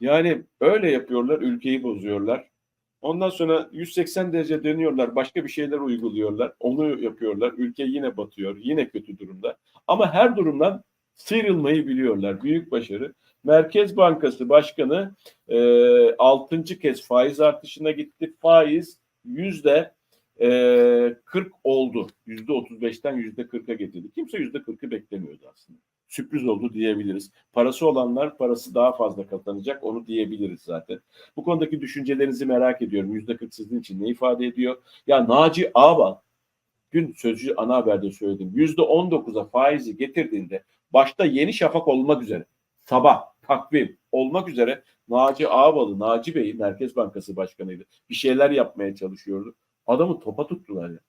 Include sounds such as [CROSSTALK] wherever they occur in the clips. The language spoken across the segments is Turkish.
Yani öyle yapıyorlar, ülkeyi bozuyorlar. Ondan sonra 180 derece dönüyorlar, başka bir şeyler uyguluyorlar. Onu yapıyorlar. Ülke yine batıyor, yine kötü durumda. Ama her durumdan sıyrılmayı biliyorlar. Büyük başarı. Merkez Bankası Başkanı e, 6. kez faiz artışına gitti. Faiz yüzde e, 40 oldu. Yüzde 35'ten yüzde 40'a getirdi. Kimse yüzde 40'ı beklemiyordu aslında. Sürpriz oldu diyebiliriz. Parası olanlar parası daha fazla kazanacak onu diyebiliriz zaten. Bu konudaki düşüncelerinizi merak ediyorum. Yüzde 40 sizin için ne ifade ediyor? Ya Naci Ağbal dün sözcü ana haberde söyledim. Yüzde 19'a faizi getirdiğinde başta Yeni Şafak olmak üzere sabah takvim olmak üzere Naci Ağbal'ı, Naci Bey'i Merkez Bankası Başkanıydı. Bir şeyler yapmaya çalışıyordu. Adamı topa tuttular ya.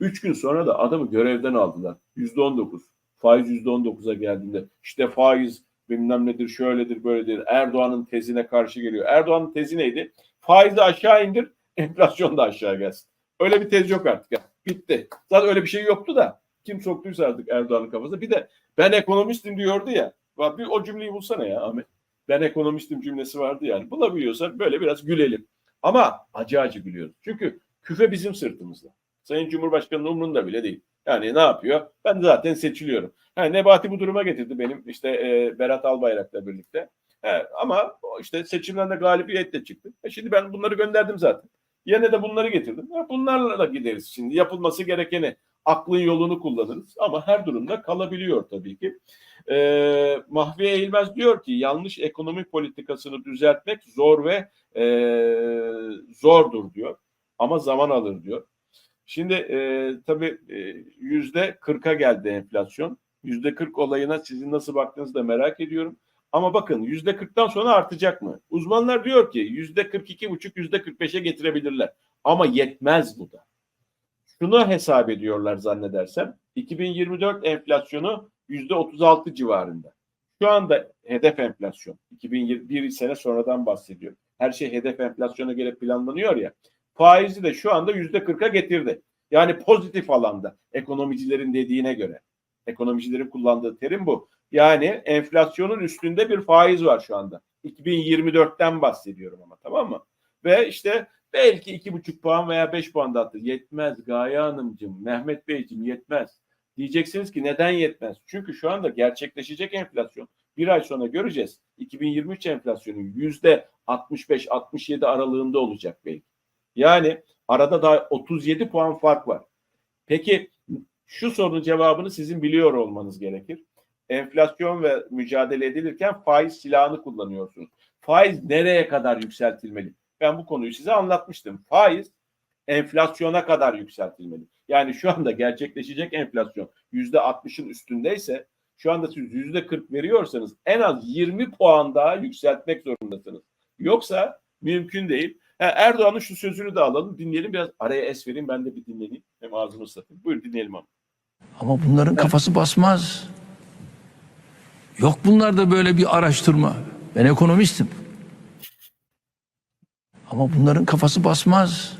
Üç gün sonra da adamı görevden aldılar. Yüzde on dokuz. Faiz yüzde on dokuza geldiğinde işte faiz bilmem nedir şöyledir böyledir. Erdoğan'ın tezine karşı geliyor. Erdoğan'ın tezi neydi? Faizi aşağı indir, [LAUGHS] enflasyon da aşağı gelsin. Öyle bir tez yok artık. Bitti. Zaten öyle bir şey yoktu da kim soktuysa artık Erdoğan'ın kafasına. Bir de ben ekonomistim diyordu ya. Bir o cümleyi bulsana ya Ahmet. Ben ekonomistim cümlesi vardı yani. Bulabiliyorsan böyle biraz gülelim. Ama acı acı gülüyoruz. Çünkü küfe bizim sırtımızda. Sayın Cumhurbaşkanı'nın umrunda bile değil. Yani ne yapıyor? Ben zaten seçiliyorum. Ha, Nebati bu duruma getirdi benim işte e, Berat Albayrak'la birlikte. He, ama işte seçimden de galibiyetle çıktı. E şimdi ben bunları gönderdim zaten. Yine de bunları getirdim. Ha, bunlarla da gideriz şimdi. Yapılması gerekeni aklın yolunu kullanırız. Ama her durumda kalabiliyor tabii ki. E, Mahfiye Eğilmez diyor ki yanlış ekonomi politikasını düzeltmek zor ve e, zordur diyor. Ama zaman alır diyor. Şimdi e, tabii yüzde kırka geldi enflasyon. Yüzde kırk olayına sizin nasıl baktığınızı da merak ediyorum. Ama bakın yüzde kırktan sonra artacak mı? Uzmanlar diyor ki yüzde kırk iki buçuk yüzde kırk beşe getirebilirler. Ama yetmez bu da. Şunu hesap ediyorlar zannedersem. 2024 enflasyonu yüzde 36 civarında. Şu anda hedef enflasyon. 2021 sene sonradan bahsediyor. Her şey hedef enflasyona göre planlanıyor ya. Faizi de şu anda yüzde 40'a getirdi. Yani pozitif alanda ekonomicilerin dediğine göre. Ekonomicilerin kullandığı terim bu. Yani enflasyonun üstünde bir faiz var şu anda. 2024'ten bahsediyorum ama tamam mı? Ve işte belki iki buçuk puan veya beş puan da attı. Yetmez Gaye Hanımcığım, Mehmet Beyciğim yetmez. Diyeceksiniz ki neden yetmez? Çünkü şu anda gerçekleşecek enflasyon. Bir ay sonra göreceğiz. 2023 enflasyonu yüzde 65-67 aralığında olacak belki. Yani arada daha 37 puan fark var. Peki şu sorunun cevabını sizin biliyor olmanız gerekir. Enflasyon ve mücadele edilirken faiz silahını kullanıyorsunuz. Faiz nereye kadar yükseltilmeli? Ben bu konuyu size anlatmıştım. Faiz enflasyona kadar yükseltilmeli. Yani şu anda gerçekleşecek enflasyon yüzde 60'ın üstündeyse şu anda siz yüzde 40 veriyorsanız en az 20 puan daha yükseltmek zorundasınız. Yoksa mümkün değil. Ha, Erdoğan'ın şu sözünü de alalım dinleyelim biraz araya es vereyim ben de bir dinleneyim. Hem ağzımı ıslatayım. Buyur dinleyelim abi. Ama bunların kafası basmaz. Yok bunlarda böyle bir araştırma. Ben ekonomistim. Ama bunların kafası basmaz.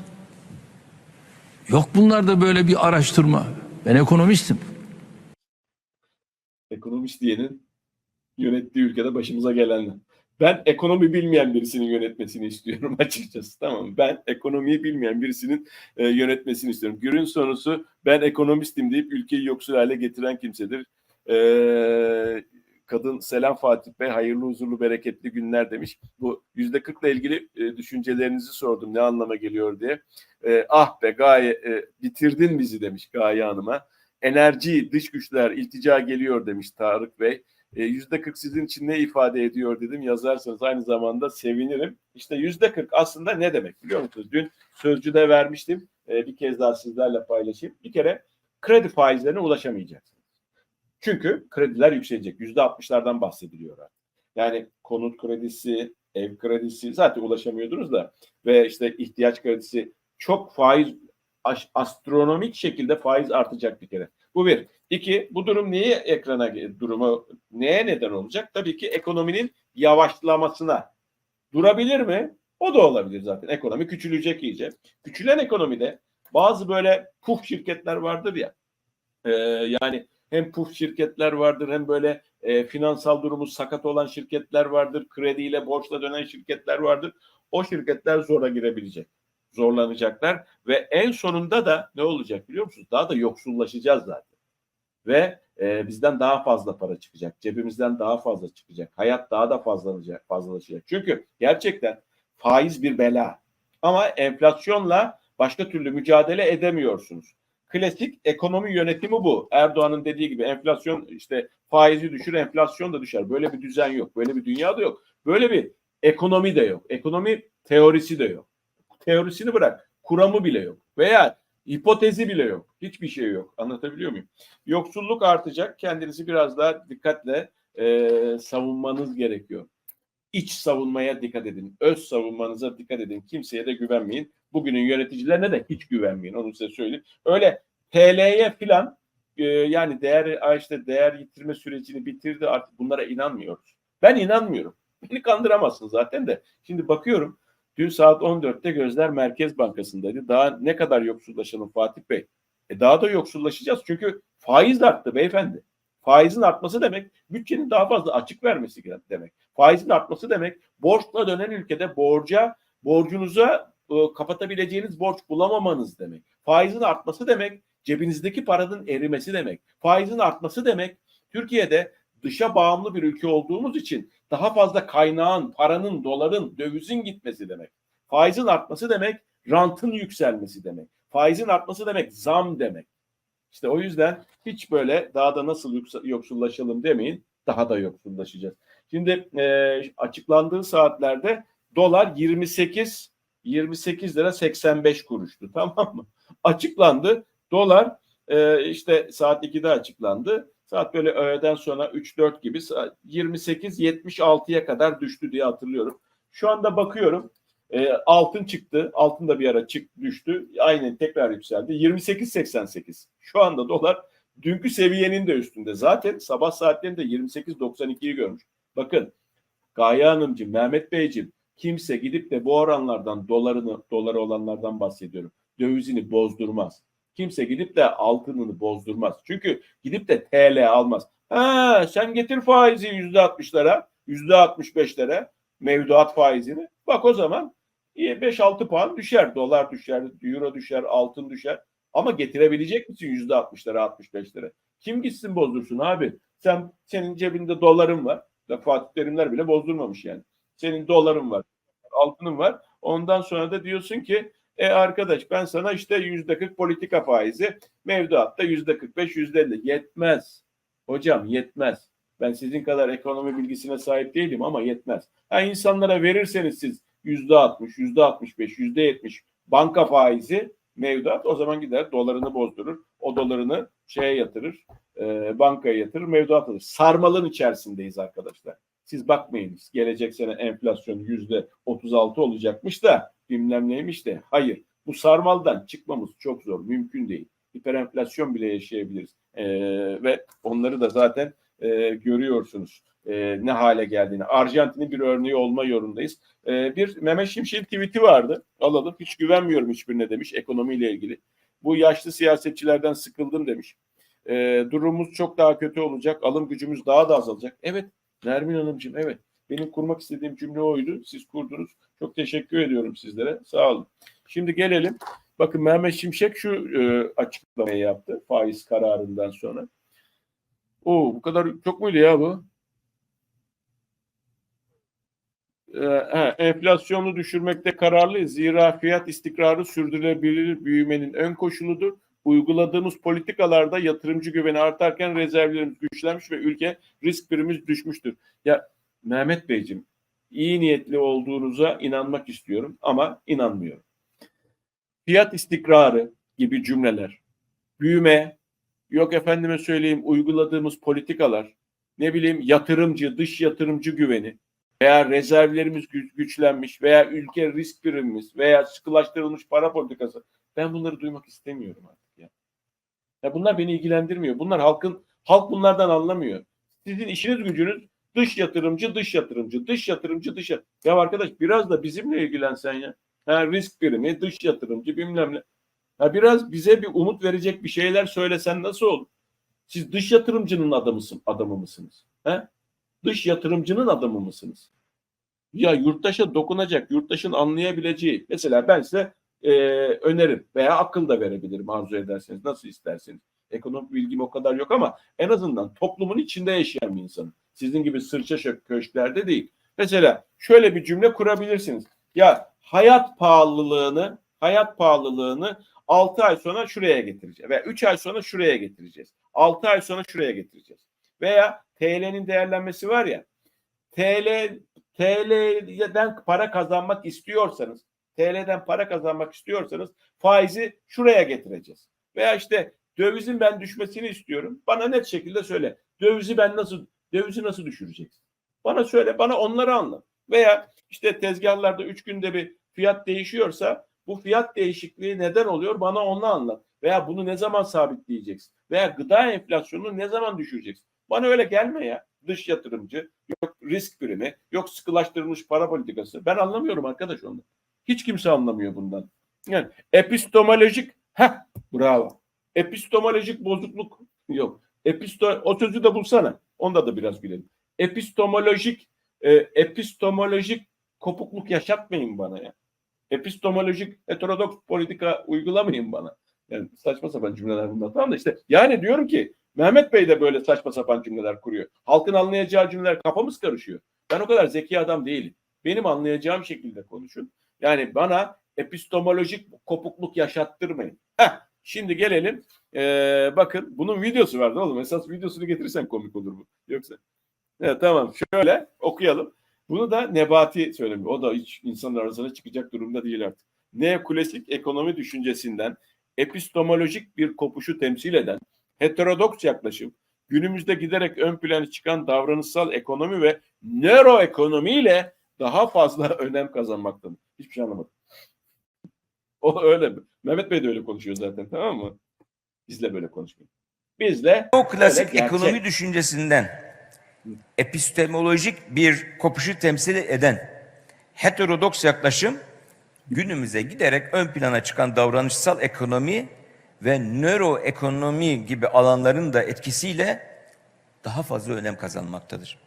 Yok bunlarda böyle bir araştırma. Ben ekonomistim. Ekonomist diyenin yönettiği ülkede başımıza gelenler. Ben ekonomi bilmeyen birisinin yönetmesini istiyorum [LAUGHS] açıkçası. Tamam mı? Ben ekonomiyi bilmeyen birisinin e, yönetmesini istiyorum. Günün sonusu ben ekonomistim deyip ülkeyi yoksul hale getiren kimsedir. E, kadın Selam Fatih Bey hayırlı huzurlu bereketli günler demiş. Bu yüzde kırkla ilgili e, düşüncelerinizi sordum ne anlama geliyor diye. E, ah be Gaye e, bitirdin bizi demiş Gaye Hanım'a. Enerji, dış güçler, iltica geliyor demiş Tarık Bey. Yüzde 40 sizin için ne ifade ediyor dedim yazarsanız aynı zamanda sevinirim. İşte yüzde 40 aslında ne demek biliyor musunuz? Dün sözcüde vermiştim. E, bir kez daha sizlerle paylaşayım. Bir kere kredi faizlerine ulaşamayacaksınız. Çünkü krediler yükselecek. Yüzde 60'lardan bahsediliyor artık. Yani konut kredisi, ev kredisi zaten ulaşamıyordunuz da ve işte ihtiyaç kredisi çok faiz astronomik şekilde faiz artacak bir kere. Bu bir. İki, bu durum niye ekrana durumu neye neden olacak? Tabii ki ekonominin yavaşlamasına. Durabilir mi? O da olabilir zaten. Ekonomi küçülecek iyice. Küçülen ekonomide bazı böyle puf şirketler vardır ya. E, yani hem puf şirketler vardır hem böyle e, finansal durumu sakat olan şirketler vardır. Krediyle borçla dönen şirketler vardır. O şirketler zora girebilecek. Zorlanacaklar ve en sonunda da ne olacak biliyor musunuz? Daha da yoksullaşacağız zaten. Ve e, bizden daha fazla para çıkacak. Cebimizden daha fazla çıkacak. Hayat daha da fazlanacak, fazlalaşacak. Çünkü gerçekten faiz bir bela. Ama enflasyonla başka türlü mücadele edemiyorsunuz. Klasik ekonomi yönetimi bu. Erdoğan'ın dediği gibi enflasyon işte faizi düşür, enflasyon da düşer. Böyle bir düzen yok. Böyle bir dünya da yok. Böyle bir ekonomi de yok. Ekonomi teorisi de yok. Teorisini bırak. Kuramı bile yok. Veya hipotezi bile yok. Hiçbir şey yok. Anlatabiliyor muyum? Yoksulluk artacak. Kendinizi biraz daha dikkatle e, savunmanız gerekiyor. İç savunmaya dikkat edin. Öz savunmanıza dikkat edin. Kimseye de güvenmeyin. Bugünün yöneticilerine de hiç güvenmeyin. Onu size söyleyeyim. Öyle TL'ye filan e, yani değer işte değer yitirme sürecini bitirdi artık bunlara inanmıyoruz. Ben inanmıyorum. Beni kandıramazsın zaten de. Şimdi bakıyorum dün saat 14'te gözler Merkez Bankası'ndaydı. Daha ne kadar yoksullaşalım Fatih Bey? E daha da yoksullaşacağız çünkü faiz arttı beyefendi. Faizin artması demek bütçenin daha fazla açık vermesi demek. Faizin artması demek borçla dönen ülkede borca borcunuza e, kapatabileceğiniz borç bulamamanız demek. Faizin artması demek cebinizdeki paranın erimesi demek. Faizin artması demek Türkiye'de dışa bağımlı bir ülke olduğumuz için daha fazla kaynağın, paranın, doların, dövizin gitmesi demek. Faizin artması demek rantın yükselmesi demek. Faizin artması demek zam demek. İşte o yüzden hiç böyle daha da nasıl yoksullaşalım demeyin. Daha da yoksullaşacağız. Şimdi e, açıklandığı saatlerde dolar 28 28 lira 85 kuruştu [LAUGHS] tamam mı? Açıklandı. Dolar e, işte saat 2'de açıklandı. Saat böyle öğleden sonra 3-4 gibi 28-76'ya kadar düştü diye hatırlıyorum. Şu anda bakıyorum e, altın çıktı. Altın da bir ara çık düştü. Aynen tekrar yükseldi. 28.88. Şu anda dolar dünkü seviyenin de üstünde. Zaten sabah saatlerinde 28.92'yi görmüş. Bakın Gaye Hanımcığım, Mehmet Beyciğim kimse gidip de bu oranlardan dolarını, doları olanlardan bahsediyorum. Dövizini bozdurmaz. Kimse gidip de altınını bozdurmaz. Çünkü gidip de TL almaz. Ha, sen getir faizi yüzde altmışlara, yüzde altmış beşlere mevduat faizini. Bak o zaman 5-6 puan düşer. Dolar düşer, euro düşer, altın düşer. Ama getirebilecek misin yüzde altmışlara, altmış beşlere? Kim gitsin bozdursun abi? Sen senin cebinde doların var. Fatih Terimler bile bozdurmamış yani. Senin doların var, altının var. Ondan sonra da diyorsun ki e arkadaş ben sana işte yüzde kırk politika faizi mevduatta yüzde kırk beş yüzde elli yetmez. Hocam yetmez. Ben sizin kadar ekonomi bilgisine sahip değilim ama yetmez. Ha insanlara verirseniz siz yüzde altmış, yüzde altmış beş, yüzde yetmiş banka faizi mevduat o zaman gider dolarını bozdurur. O dolarını şeye yatırır, e, bankaya yatırır, mevduat alır. Sarmalın içerisindeyiz arkadaşlar. Siz bakmayınız gelecek sene enflasyon yüzde 36 olacakmış da bilmem neymiş de. Hayır bu sarmaldan çıkmamız çok zor mümkün değil. Hiperenflasyon bile yaşayabiliriz. Ee, ve onları da zaten e, görüyorsunuz e, ne hale geldiğini. Arjantin'in bir örneği olma yorundayız. E, bir Mehmet Şimşek'in tweet'i vardı. Alalım. Hiç güvenmiyorum hiçbirine demiş ekonomiyle ilgili. Bu yaşlı siyasetçilerden sıkıldım demiş. E, durumumuz çok daha kötü olacak. Alım gücümüz daha da azalacak. Evet Nermin Hanımcığım evet. Benim kurmak istediğim cümle oydu. Siz kurdunuz. Çok teşekkür ediyorum sizlere. Sağ olun. Şimdi gelelim. Bakın Mehmet Şimşek şu e, açıklamayı yaptı faiz kararından sonra. Oo bu kadar çok muydu ya bu? Ee, he, enflasyonu düşürmekte kararlıyız. Zira fiyat istikrarı sürdürülebilir büyümenin ön koşuludur. Uyguladığımız politikalarda yatırımcı güveni artarken rezervlerimiz güçlenmiş ve ülke risk primimiz düşmüştür. Ya Mehmet Beyciğim iyi niyetli olduğunuza inanmak istiyorum ama inanmıyorum. Fiyat istikrarı gibi cümleler, büyüme, yok efendime söyleyeyim uyguladığımız politikalar, ne bileyim yatırımcı, dış yatırımcı güveni veya rezervlerimiz güçlenmiş veya ülke risk primimiz veya sıkılaştırılmış para politikası. Ben bunları duymak istemiyorum artık ya. ya bunlar beni ilgilendirmiyor. Bunlar halkın halk bunlardan anlamıyor. Sizin işiniz gücünüz dış yatırımcı, dış yatırımcı, dış yatırımcı, dış yatırımcı. Ya arkadaş biraz da bizimle ilgilensen ya. Ha, risk primi, dış yatırımcı bilmem ne. Ha, biraz bize bir umut verecek bir şeyler söylesen nasıl olur? Siz dış yatırımcının adamısın, adamı mısınız? He? Dış yatırımcının adamı mısınız? Ya yurttaşa dokunacak, yurttaşın anlayabileceği. Mesela ben size e, önerim veya akıl da verebilirim arzu ederseniz. Nasıl isterseniz. Ekonomik bilgim o kadar yok ama en azından toplumun içinde yaşayan bir insanım. Sizin gibi sırça köşklerde değil. Mesela şöyle bir cümle kurabilirsiniz. Ya hayat pahalılığını, hayat pahalılığını 6 ay sonra şuraya getireceğiz ve 3 ay sonra şuraya getireceğiz. 6 ay sonra şuraya getireceğiz. Veya TL'nin değerlenmesi var ya. TL TL'den para kazanmak istiyorsanız, TL'den para kazanmak istiyorsanız faizi şuraya getireceğiz. Veya işte dövizin ben düşmesini istiyorum. Bana net şekilde söyle. Dövizi ben nasıl dövizi nasıl düşüreceksin? Bana söyle, bana onları anlat. Veya işte tezgahlarda üç günde bir fiyat değişiyorsa bu fiyat değişikliği neden oluyor? Bana onu anlat. Veya bunu ne zaman sabitleyeceksin? Veya gıda enflasyonunu ne zaman düşüreceksin? Bana öyle gelme ya. Dış yatırımcı, yok risk primi, yok sıkılaştırılmış para politikası. Ben anlamıyorum arkadaş onu. Hiç kimse anlamıyor bundan. Yani epistemolojik, ha bravo. Epistemolojik bozukluk yok. Episto o sözü de bulsana. Onda da biraz gülelim. Epistemolojik e, epistemolojik kopukluk yaşatmayın bana ya. Epistemolojik heterodoks politika uygulamayın bana. Yani saçma sapan cümleler bunlar. Tamam da işte yani diyorum ki Mehmet Bey de böyle saçma sapan cümleler kuruyor. Halkın anlayacağı cümleler kafamız karışıyor. Ben o kadar zeki adam değilim. Benim anlayacağım şekilde konuşun. Yani bana epistemolojik kopukluk yaşattırmayın. Heh, şimdi gelelim. Ee, bakın bunun videosu vardı oğlum. Esas videosunu getirirsen komik olur bu. Yoksa. Evet, tamam şöyle okuyalım. Bunu da Nebati söylemiyor. O da hiç insanlar arasına çıkacak durumda değil artık. Neoklasik ekonomi düşüncesinden epistemolojik bir kopuşu temsil eden heterodoks yaklaşım günümüzde giderek ön plana çıkan davranışsal ekonomi ve nöroekonomiyle daha fazla [LAUGHS] önem kazanmaktadır. Hiçbir şey anlamadım. O öyle mi? Mehmet Bey de öyle konuşuyor zaten tamam mı? Bizle böyle konuşmuyor. Bizle O klasik ekonomi düşüncesinden epistemolojik bir kopuşu temsil eden heterodoks yaklaşım günümüze giderek ön plana çıkan davranışsal ekonomi ve nöroekonomi gibi alanların da etkisiyle daha fazla önem kazanmaktadır.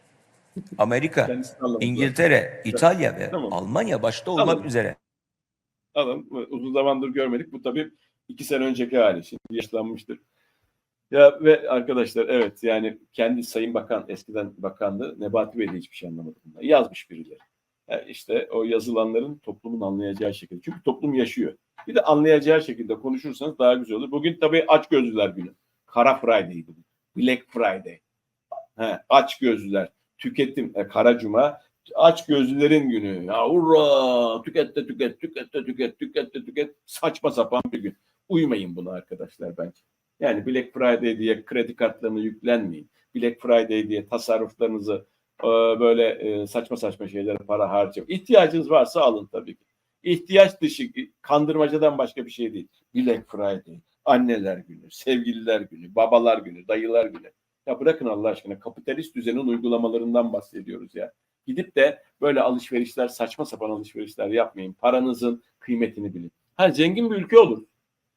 Amerika. İngiltere, İtalya ve Tamam. Almanya başta olmak Tamam. üzere Alın. Uzun zamandır görmedik. Bu tabii iki sene önceki hali. Şimdi yaşlanmıştır. Ya ve arkadaşlar evet yani kendi Sayın Bakan eskiden bakandı. Nebati Bey de hiçbir şey anlamadı bundan. Yazmış birileri. Yani işte o yazılanların toplumun anlayacağı şekilde. Çünkü toplum yaşıyor. Bir de anlayacağı şekilde konuşursanız daha güzel olur. Bugün tabii aç gözlüler günü. Kara Friday bugün. Black Friday. He, aç gözlüler. Tüketim. E, kara Cuma. Aç gözlülerin günü. Ya hurra! Tüket de tüket, tüket de tüket, tüket tüket. Saçma sapan bir gün. Uymayın buna arkadaşlar bence. Yani Black Friday diye kredi kartlarını yüklenmeyin. Black Friday diye tasarruflarınızı e, böyle e, saçma saçma şeylere para harcamayın. İhtiyacınız varsa alın tabii ki. İhtiyaç dışı kandırmacadan başka bir şey değil. Black Friday, anneler günü, sevgililer günü, babalar günü, dayılar günü. Ya bırakın Allah aşkına kapitalist düzenin uygulamalarından bahsediyoruz ya. Gidip de böyle alışverişler, saçma sapan alışverişler yapmayın. Paranızın kıymetini bilin. Ha zengin bir ülke olur.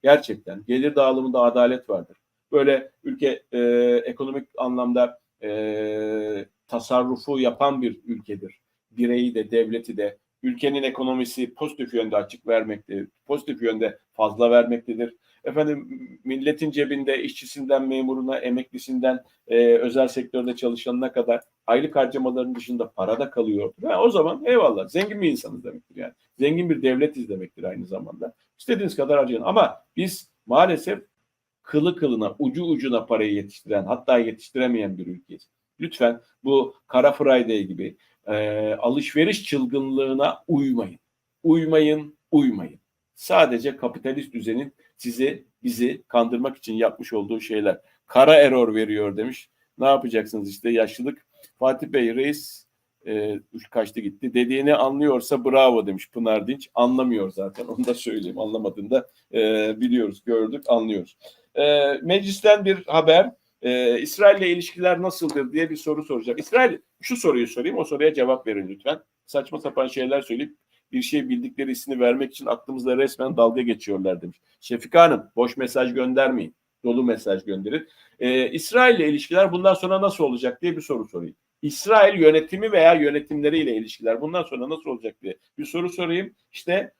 Gerçekten. Gelir dağılımında adalet vardır. Böyle ülke e, ekonomik anlamda e, tasarrufu yapan bir ülkedir. Bireyi de devleti de ülkenin ekonomisi pozitif yönde açık vermektedir. Pozitif yönde fazla vermektedir. Efendim milletin cebinde işçisinden memuruna, emeklisinden e, özel sektörde çalışanına kadar aylık harcamaların dışında para da kalıyordur. Ha, o zaman eyvallah zengin bir insanız demektir yani. Zengin bir devletiz demektir aynı zamanda. İstediğiniz kadar harcayın ama biz maalesef kılı kılına, ucu ucuna parayı yetiştiren hatta yetiştiremeyen bir ülkeyiz. Lütfen bu Kara Friday gibi e, alışveriş çılgınlığına uymayın. Uymayın, uymayın. Sadece kapitalist düzenin sizi, bizi kandırmak için yapmış olduğu şeyler. Kara error veriyor demiş. Ne yapacaksınız işte yaşlılık. Fatih Bey reis e, kaçtı gitti. Dediğini anlıyorsa bravo demiş Pınar Dinç. Anlamıyor zaten onu da söyleyeyim. Anlamadığında e, biliyoruz, gördük, anlıyoruz. E, meclisten bir haber. E, İsrail'le ilişkiler nasıldır diye bir soru soracak. İsrail şu soruyu sorayım o soruya cevap verin lütfen. Saçma sapan şeyler söyleyip bir şey bildikleri ismini vermek için aklımızda resmen dalga geçiyorlar demiş. Şefika Hanım boş mesaj göndermeyin. dolu mesaj gönderir. Ee, İsrail ile ilişkiler bundan sonra nasıl olacak diye bir soru sorayım. İsrail yönetimi veya yönetimleriyle ilişkiler bundan sonra nasıl olacak diye bir soru sorayım. İşte